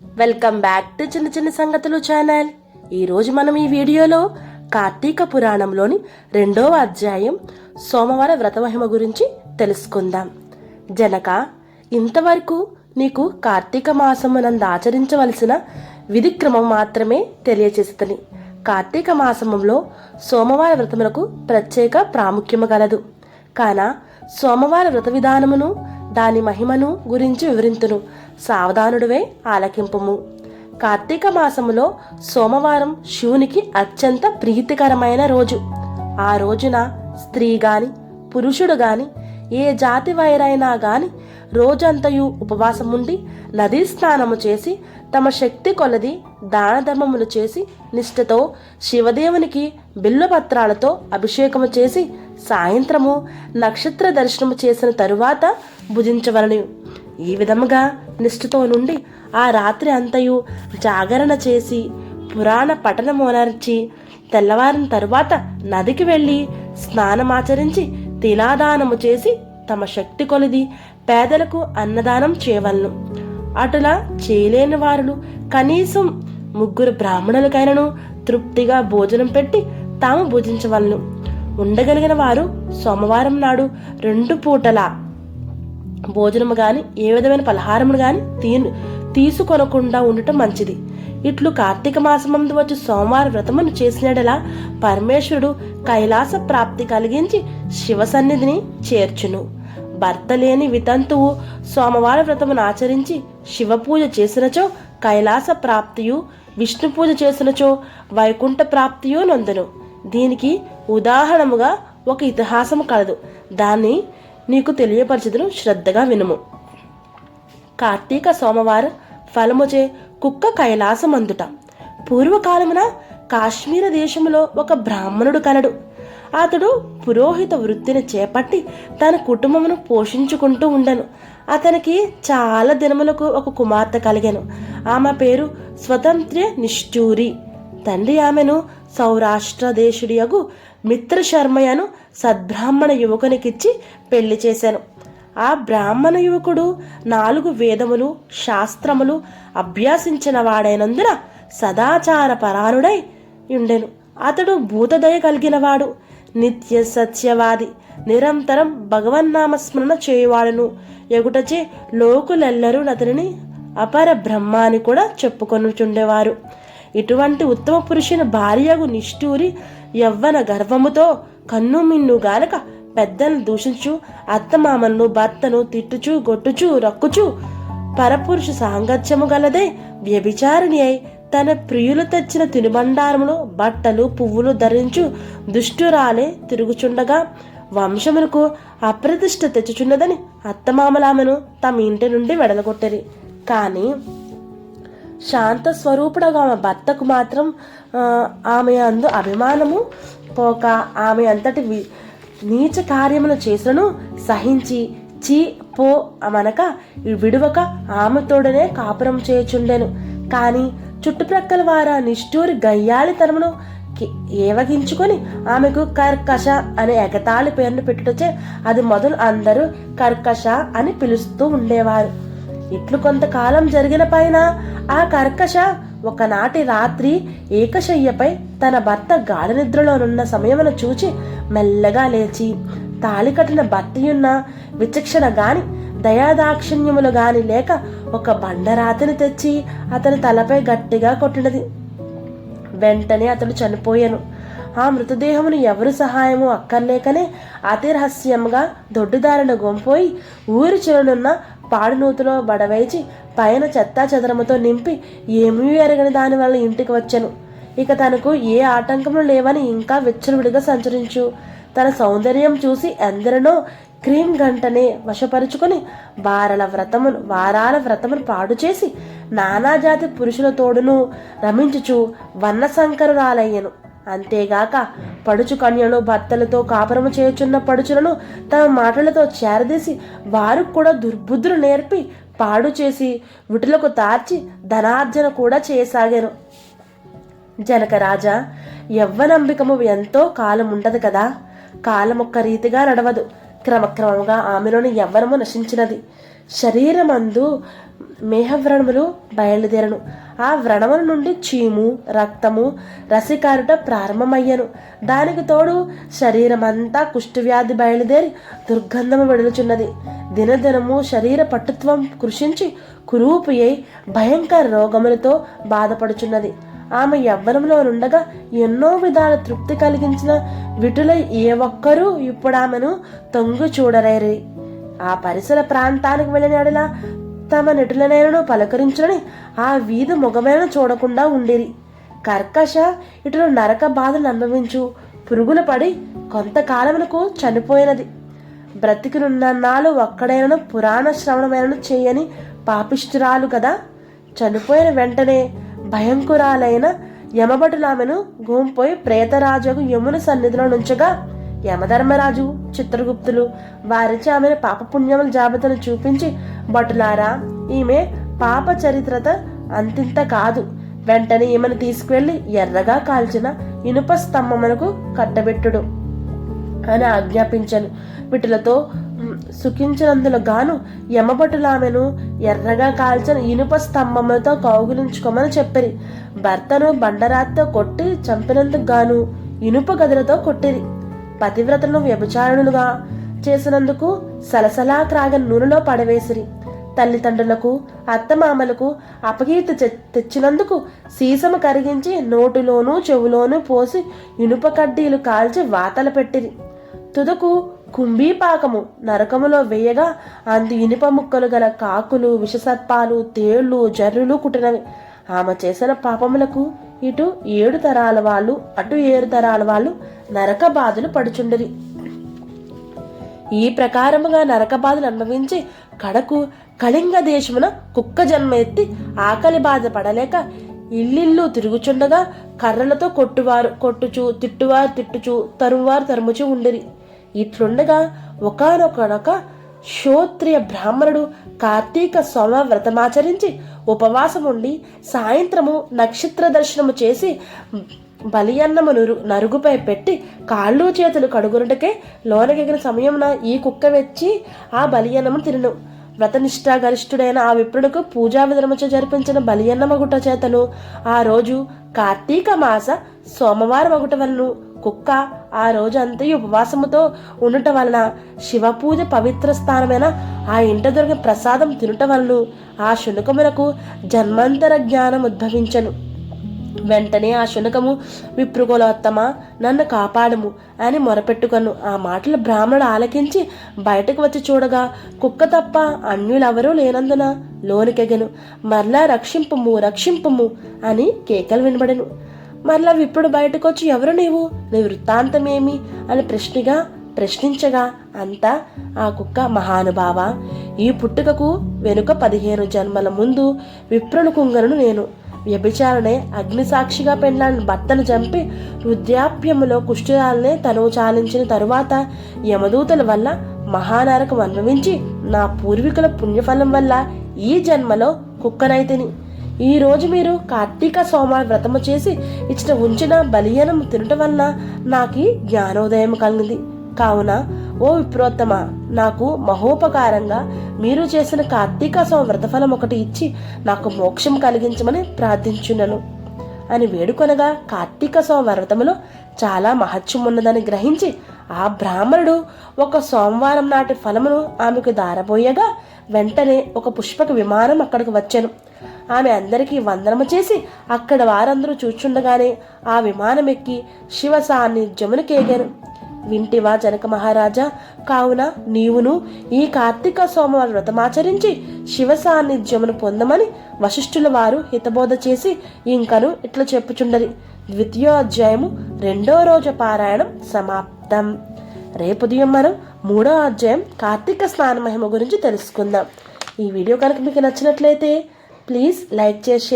Welcome back to చిన్న చిన్న సంగతులు ఛానల్. ఈరోజు మనం ఈ వీడియోలో కార్తీక పురాణంలోని రెండవ అధ్యాయం సోమవార వ్రతమహిమ గురించి తెలుసుకుందాం. జనక ఇంతవరకు నీకు కార్తీక మాసమునందు ఆచరించవలసిన విధిక్రమం మాత్రమే తెలియచేస్తుంది కార్తీక మాసములో సోమవార వ్రతములకు ప్రత్యేక ప్రాముఖ్యము గలదు. కాన సోమవార వ్రత విధానమును దాని మహిమను గురించి వివరింతును. సావధానుడివే ఆలకింపము. కార్తీక మాసములో సోమవారం శివునికి అత్యంత ప్రీతికరమైన రోజు. ఆ రోజున స్త్రీ గాని పురుషుడు గాని ఏ జాతి వైరైనా గాని రోజంతయు ఉపవాసముండి నదీ స్నానము చేసి తమ శక్తి కొలది దాన ధర్మములు చేసి నిష్ఠతో శివదేవునికి బిల్లుపత్రాలతో అభిషేకము చేసి సాయంత్రము నక్షత్ర దర్శనము చేసిన తరువాత భుజించవలను. ఈ విధముగా నిష్ఠతో నుండి ఆ రాత్రి అంతయు జాగరణ చేసి పురాణ పఠనమునర్చి తెల్లవారిన తరువాత నదికి వెళ్ళి స్నానమాచరించి తిలాదానము చేసి తమ శక్తి కొలిది పేదలకు అన్నదానం చేయవలను. అటులా చేయలేని వారులు కనీసం ముగ్గురు బ్రాహ్మణులకైనను తృప్తిగా భోజనం పెట్టి తాము భుజించవలను. ఉండగలిగిన వారు సోమవారం నాడు రెండు పూటలా భోజనము గాని ఏ విధమైన పలహారములు గాని తీ తీసుకొనకుండా ఉండటం మంచిది. ఇట్లు కార్తీక మాసమందు వచ్చి సోమవార వ్రతమును చేసినడలా పరమేశ్వరుడు కైలాస ప్రాప్తి కలిగించి శివ సన్నిధిని చేర్చును. భర్త లేని వితంతువు సోమవార వ్రతమును ఆచరించి శివ పూజ చేసినచో కైలాస ప్రాప్తియు విష్ణు పూజ చేసినచో వైకుంఠ ప్రాప్తియు నొందును. దీనికి ఉదాహరణముగా ఒక ఇతిహాసము కలదు. దాన్ని నీకు తెలియపరచుదును శ్రద్ధగా వినుము. కార్తీక సోమవార ఫలముచే కుక్క కైలాసమందుట. పూర్వకాలమున కాశ్మీర దేశములో ఒక బ్రాహ్మణుడు కలడు. అతడు పురోహిత వృత్తిని చేపట్టి తన కుటుంబమును పోషించుకుంటూ ఉండను. అతనికి చాలా దినములకు ఒక కుమార్తె కలిగాను. ఆమె పేరు స్వతంత్ర నిష్ఠూరి. తండ్రి ఆమెను సౌరాష్ట్ర దేశుడియగు మిత్ర శర్మయను సద్బ్రాహ్మణ యువకునికిచ్చి పెళ్ళి చేశాను. ఆ బ్రాహ్మణ యువకుడు నాలుగు వేదములు శాస్త్రములు అభ్యాసించిన వాడైనందున సదాచార పరారుడై ఉండెను అతడు భూతదయ కలిగినవాడు నిత్య సత్యవాది నిరంతరం భగవన్నామస్మరణ చేయువాడును. ఎగుటచే లోకులెల్లరూ అతనిని అపర బ్రహ్మ అని కూడా చెప్పుకొనుచుండేవారు. ఇటువంటి ఉత్తమ పురుషుని భార్యకు నిష్ఠూరి యవ్వన గర్వముతో కన్ను మిన్ను గానక పెద్దను దూషించు అత్తమామలను భర్తను తిట్టుచు గొట్టుచు రక్కుచు. పరపురుష సాంగత్యము గలదే వ్యభిచారిణి అయి తన ప్రియులు తెచ్చిన తినుబండారములు బట్టలు పువ్వులు ధరించు దుష్టురాలే తిరుగుచుండగా వంశమునకు అప్రతిష్ట తెచ్చుచున్నదని అత్తమామలామెను తమ ఇంటి నుండి వెడలగొట్టరి. కానీ శాంత స్వరూపుడగా ఆమె భర్తకు మాత్రం ఆమె అందు అభిమానము పోక ఆమె అంతటి వి- నీచ కార్యములు చేసను సహించి చీ పో మనక విడువక ఆమెతోడనే కాపురం చేయుచుండెను. కానీ చుట్టుప్రక్కల వారా నిష్ఠూరి గయ్యాళితనమును ఏవగించుకొని ఆమెకు కర్కష అనే ఎగతాళి పేరును పెట్టుటచే అది మొదలు అందరూ కర్కష అని పిలుస్తూ ఉండేవారు. ఇట్లు కొంతకాలం జరిగిన పైన ఆ కర్కశ ఒకనాటి రాత్రి ఏకశయ్యపై తన భర్త గాఢ నిద్రలోనున్న సమయమును చూచి మెల్లగా లేచి తాళి కట్టిన భర్తయున్న విచక్షణ గాని దయాదాక్షిణ్యములు గాని లేక ఒక బండరాతిని తెచ్చి అతని తలపై గట్టిగా కొట్టినది. వెంటనే అతడు చనిపోయాను. ఆ మృతదేహమును ఎవరు సహాయము అక్కర్లేకనే అతి రహస్యంగా దొడ్డిదారిన గొంపోయి ఊరి చివరనున్న పాడునూతులో బడవేచి పైన చెత్తా చెదరముతో నింపి ఏమీ ఎరగని దాని వల్ల ఇంటికి వచ్చాను. ఇక తనకు ఏ ఆటంకములు లేవని ఇంకా విచ్చలవిడిగా సంచరించు. తన సౌందర్యం చూసి ఎందరినో క్రీమ్ గంటనే వశపరుచుకొని వారల వ్రతమును వారాల వ్రతమును పాడు చేసి నానాజాతి పురుషుల తోడును రమించుచు వర్ణ సంకరురాలయ్యను అంతేగాక పడుచు కన్యలు భర్తలతో కాపురము చేయుచున్న పడుచులను తమ మాటలతో చేరదీసి వారు కూడా దుర్బుద్ధులు నేర్పి పాడు చేసి విటులకు తార్చి ధనార్జన కూడా చేయసాగాను జనకరాజా యవ్వనంబికము ఎంతో కాలం ఉండదు కదా? కాలం ఒక్క రీతిగా నడవదు. క్రమక్రమంగా ఆమెలోని యవ్వనము నశించినది. శరీరమందు మేహవ్రణములు బయలుదేరను. ఆ వ్రణముల నుండి చీము రక్తము రసికారుట ప్రారంభమయ్యను. దానికి తోడు శరీరమంతా కుష్ఠవ్యాధి బయలుదేరి దుర్గంధము వెడులుచున్నది దినదినము శరీర పట్టుత్వం కృషించి కురూపు అయి భయంకర రోగములతో బాధపడుచున్నది. ఆమె యవ్వనంలో నుండగా ఎన్నో విధాల తృప్తి కలిగించిన విటుల ఏ ఒక్కరూ ఇప్పుడు ఆమెను తొంగు చూడలేరి ఆ పరిసర ప్రాంతానికి వెళ్ళిన తమ నటులనైనను పలకరించులని ఆ వీధి ముఖమైన చూడకుండా ఉండిరి. కర్కశ ఇటు నరక బాధను అనుభవించు పురుగులు పడి కొంతకాలమునకు చనిపోయినది. బ్రతికినున్న ఒక్కడైనను పురాణ శ్రవణమైనను చేయని పాపిష్టురాలు కదా చనిపోయిన వెంటనే భయంకురాలైన యమభటులామెను గుంపోయి ప్రేతరాజుకు యమున సన్నిధిలో నుంచగా యమధర్మరాజు చిత్రగుప్తులు వారిచి ఆమెను పాపపుణ్యముల జాబితాను చూపించి భటులారా ఈమె పాప చరిత్రత అంతింత కాదు. వెంటనే ఈమెను తీసుకువెళ్ళి ఎర్రగా కాల్చిన ఇనుప స్తంభమునకు కట్టబెట్టుడు అని ఆజ్ఞాపించను. వీటిలతో సుఖించినందులో గాను యమభటులు ఆమెను ఎర్రగా కాల్చిన ఇనుప స్తంభములతో కౌగులించుకోమని చెప్పిరి. భర్తను బండరాత్తో కొట్టి చంపినందుకు గాను ఇనుప గదులతో కొట్టిరి. పతివ్రతను వ్యభిచారణులుగా చేసినందుకు సలసలా క్రాగ నూనెలో పడవేసిరి. తల్లిదండ్రులకు అత్తమామలకు అపకీర్తి తెచ్చినందుకు సీసము కరిగించి నోటిలోనూ చెవులోనూ పోసి ఇనుప కడ్డీలు కాల్చి వాతలు పెట్టిరి. తుదకు కుంభీపాకము నరకములో వేయగా అందు ఇనుప ముక్కలు గల కాకులు విషసర్పాలు తేళ్ళు జర్రులు కుట్టినవి. ఆమె చేసిన పాపములకు ఇటు ఏడు తరాల వాళ్ళు అటు ఏడు తరాల వాళ్ళు నరక బాధలు పడుచుండరి. ఈ ప్రకారముగా నరక బాధలు అనుభవించి కడకు కళింగ దేశమున కుక్క జన్మ ఎత్తి ఆకలి బాధ పడలేక ఇల్లిల్లు తిరుగుచుండగా కర్రలతో కొట్టువారు కొట్టుచు తిట్టువారు తిట్టుచు తరువారు తరుముచు ఉండిరి. ఇట్లుండగా ఒకనొకనొక శ్రోత్రియ బ్రాహ్మణుడు కార్తీక సోమ వ్రతమాచరించి ఉపవాసం ఉండి సాయంత్రము నక్షత్ర దర్శనము చేసి బలియన్నము నరు నరుగుపై పెట్టి కాళ్ళు చేతులు కడుగునటకే లోనకెగిన సమయమున ఈ కుక్క వెచ్చి ఆ బలియన్నము తినను. వ్రతనిష్టాగరిష్ఠుడైన ఆ విప్రుడుకు పూజా విధానముచ జరిపించిన బలియన్నమగుట చేతను. ఆ రోజు కార్తీక మాస సోమవారం ఒకటి వలన కుక్క ఆ రోజు అంతయు ఉపవాసముతో ఉండటం వలన శివ పూజ పవిత్ర స్థానమైన ఆ ఇంట దొరికిన ప్రసాదం తినుట వలన ఆ శునకమునకు జన్మాంతర జ్ఞానం ఉద్భవించను. వెంటనే ఆ శునకము విప్రుకులోత్తమ నన్ను కాపాడము అని మొరపెట్టుకొను. ఆ మాటలు బ్రాహ్మణుడు ఆలకించి బయటకు వచ్చి చూడగా కుక్క తప్ప అన్యులెవరూ లేనందున లోనికెగెను. మరలా రక్షింపుము రక్షింపుము అని కేకలు వినబడెను. మరలా విప్రుడు బయటకు వచ్చి ఎవరు నీవు? నీ వృత్తాంతమేమి? అని ప్రశ్నగా ప్రశ్నించగా అంతా ఆ కుక్క మహానుభావ. ఈ పుట్టుకకు వెనుక పదిహేను జన్మల ముందు విప్రుని కుంగను నేను వ్యభిచారణే అగ్నిసాక్షిగా పెండ్లాడిన భర్తను చంపి వృద్ధాప్యములో కుష్ఠురాలనే తనువు చాలించిన తరువాత యమదూతల వల్ల మహానరకం అనుభవించి నా పూర్వీకుల పుణ్యఫలం వల్ల ఈ జన్మలో కుక్కనైతిని ఈ రోజు మీరు కార్తీక సోమవారం వ్రతము చేసి ఇచ్చిన ఉంచిన బలియనం తినటం వలన నాకు జ్ఞానోదయం కలిగింది. కావున ఓ విప్రోత్తమ నాకు మహోపకారంగా మీరు చేసిన కార్తీక సోమ వ్రతఫలం ఒకటి ఇచ్చి నాకు మోక్షం కలిగించమని ప్రార్థించున్నాను అని వేడుకొనగా కార్తీక సోమ వ్రతములో చాలా మహత్యం ఉన్నదని గ్రహించి ఆ బ్రాహ్మణుడు ఒక సోమవారం నాటి ఫలమును ఆమెకు దారబోయగా వెంటనే ఒక పుష్పక విమానం అక్కడికి వచ్చాను. ఆమె అందరికీ వందనము చేసి అక్కడ వారందరూ చూచుండగానే ఆ విమానం ఎక్కి శివ సాన్నిధ్యమునికేగాను వింటివా జనక మహారాజా కావున నీవును ఈ కార్తీక సోమవారం వ్రతమాచరించి శివ సాన్నిధ్యమును పొందమని వశిష్ఠుల వారు హితబోధ చేసి ఇంకను ఇట్లా చెప్పుచుండరి. ద్వితీయోధ్యాయము రెండో రోజు పారాయణం సమాప్తం. రేపు ఉదయం మనం మూడో అధ్యాయం కార్తీక స్నాన మహిమ గురించి తెలుసుకుందాం. ఈ వీడియో కనుక మీకు నచ్చినట్లయితే ప్లీజ్ లైక్ చేసి